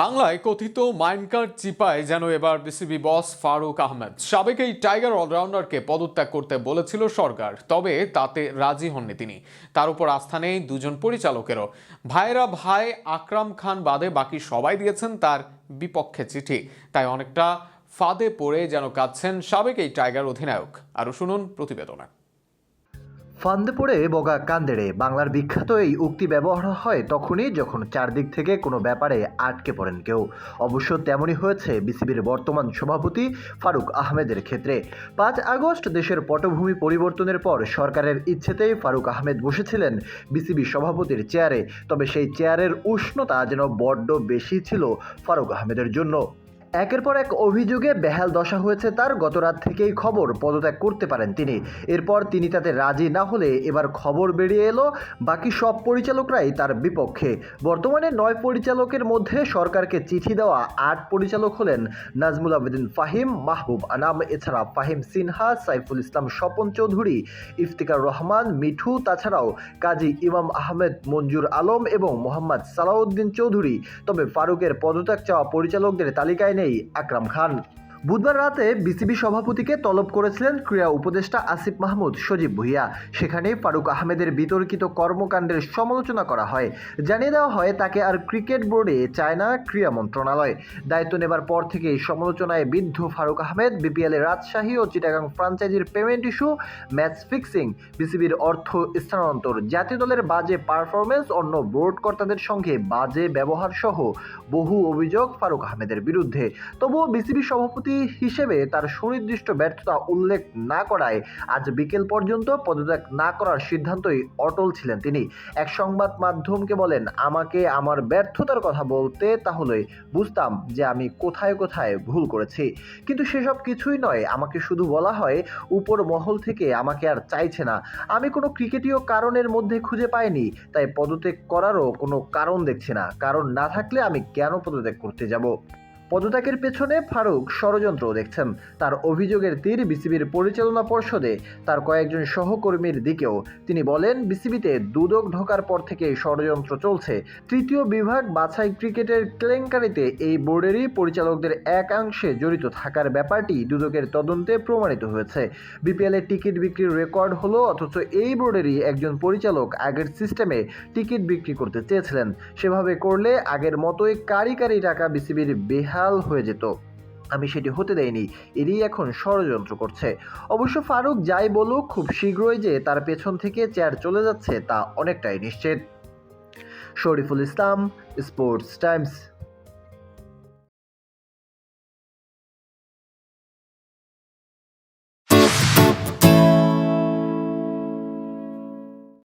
বাংলায় কথিত মাইনকার চিপায় যেন এবার বিসিবি বস ফারুক আহমেদ। সাবেক এই টাইগার অলরাউন্ডারকে পদত্যাগ করতে বলেছিল সরকার, তবে তাতে রাজি হননি তিনি। তার উপর আস্থা নেই দুজন পরিচালকেরও। ভাইরা ভাই আকরাম খান বাদে বাকি সবাই দিয়েছেন তার বিপক্ষে চিঠি। তাই অনেকটা ফাঁদে পড়ে যেন কাঁদছেন সাবেক এই টাইগার অধিনায়ক। আরও শুনুন প্রতিবেদনে। ফান্দে পড়ে বগা কান্দেড়ে বাংলার বিখ্যাত এই উক্তি ব্যবহার হয় তখনই যখন চারদিক থেকে কোনো ব্যাপারে আটকে পড়েন কেউ। অবশ্য তেমনই হয়েছে বিসিবির বর্তমান সভাপতি ফারুক আহমেদের ক্ষেত্রে। পাঁচ আগস্ট দেশের পটভূমি পরিবর্তনের পর সরকারের ইচ্ছেতেই ফারুক আহমেদ বসেছিলেন বিসিবি সভাপতির চেয়ারে। তবে সেই চেয়ারের উষ্ণতা যেন বড্ড বেশি ছিল ফারুক আহমেদের জন্য। একের পর এক অভিযোগে বেহাল দশা হয়েছে তার। গত রাত থেকেই খবর পদত্যাগ করতে পারেন তিনি। এরপর তিনি তাতে রাজি না হলে এবার খবর বেরিয়ে এলো। বাকি সব পরিচালকরাই তার বিপক্ষে। বর্তমানে নয় পরিচালকের মধ্যে সরকারকে চিঠি দেওয়া আট পরিচালক হলেন নাজমুল আবেদিন ফাহিম, মাহবুব আনাম, এছাড়া ফাহিম সিনহা, সাইফুল ইসলাম, স্বপন চৌধুরী, ইফতিকার রহমান, মিঠু, তাছাড়াও কাজী ইমাম আহমেদ, মঞ্জুর আলম এবং মোহাম্মদ সালাউদ্দিন চৌধুরী। তবে ফারুকের পদত্যাগ চাওয়া পরিচালকদের তালিকায় নেই। আকরাম খান বুধবার রাতে বিসিবি সভাপতিকে তলব করেছিলেন ক্রীড়া উপদেষ্টা আসিফ মাহমুদ, সজীব ভুইয়া। সেখানে ফারুক আহমেদের বিতর্কিত কর্মকাণ্ডের সমালোচনা করা হয়। জানিয়ে দেওয়া হয়, তাকে আর ক্রিকেট বোর্ডে চায় না ক্রীড়া মন্ত্রণালয়। দায়িত্ব নেবার পর থেকেই সমালোচনায় বিদ্ধ ফারুক আহমেদ বিপিএলে রাজশাহী ও চিটাগাং ফ্রাঞ্চাইজির পেমেন্ট ইস্যু, ম্যাচ ফিক্সিং, বিসিবির অর্থ স্থানান্তর, জাতীয় দলের বাজে পারফরমেন্স অন্য বোর্ড কর্তাদের সঙ্গে বাজে ব্যবহার সহ বহু অভিযোগ ফারুক আহমেদের বিরুদ্ধে। তবুও বিসিবি সভাপতি হিসেবে তার সুনির্দিষ্ট ব্যর্থতা উল্লেখ না করায় আজ বিকেল পর্যন্ত পদত্যাগ না করার সিদ্ধান্তই অটল ছিলেন তিনি। এক সংবাদ মাধ্যমকে বলেন, আমাকে আমার ব্যর্থতার কথা বলতে তাহলে বুঝতাম যে আমি কোথায় কোথায় ভুল করেছি। কিন্তু সেসব কিছুই নয়। আমাকে শুধু বলা হয়, উপর মহল থেকে আমাকে আর চাইছে না। আমি কোনো ক্রিকেটীয় কারণের মধ্যে খুঁজে পাইনি, তাই পদত্যাগ করারও কোনো কারণ দেখছি না। কারণ না থাকলে আমি কেন পদত্যাগ করতে যাব? পদত্যাগের পেছনে ফারুক ষড়যন্ত্র দেখছেন। তার অভিযোগের তীর বিসিবির পরিচালনা পর্ষদে, তার কয়েকজন সহকর্মীর দিকেও। তিনি বলেন, বিসিবিতে দুদক ঢোকার পর থেকে ষড়যন্ত্র চলছে। তৃতীয় বিভাগ বাছাই ক্রিকেটের কেলেঙ্কারিতে এই বোর্ডেরই পরিচালকদের একাংশে জড়িত থাকার ব্যাপারটি দুদকের তদন্তে প্রমাণিত হয়েছে। বিপিএল টিকিট বিক্রির রেকর্ড হলো, অথচ এই বোর্ডেরই একজন পরিচালক আগের সিস্টেমে টিকিট বিক্রি করতে চেয়েছিলেন। সেভাবে করলে আগের মতোই কারি কারি টাকা বিসিবির বেহাল হয়ে যেত। আমি সেটি হতে দেয়নি, এরই এখন ষড়যন্ত্র করছে। অবশ্য ফারুক যাই বলুক, খুব শীঘ্রই যে তার পেছন থেকে চেয়ার চলে যাচ্ছে তা অনেকটাই নিশ্চিত। Shariful Islam, Sports Times.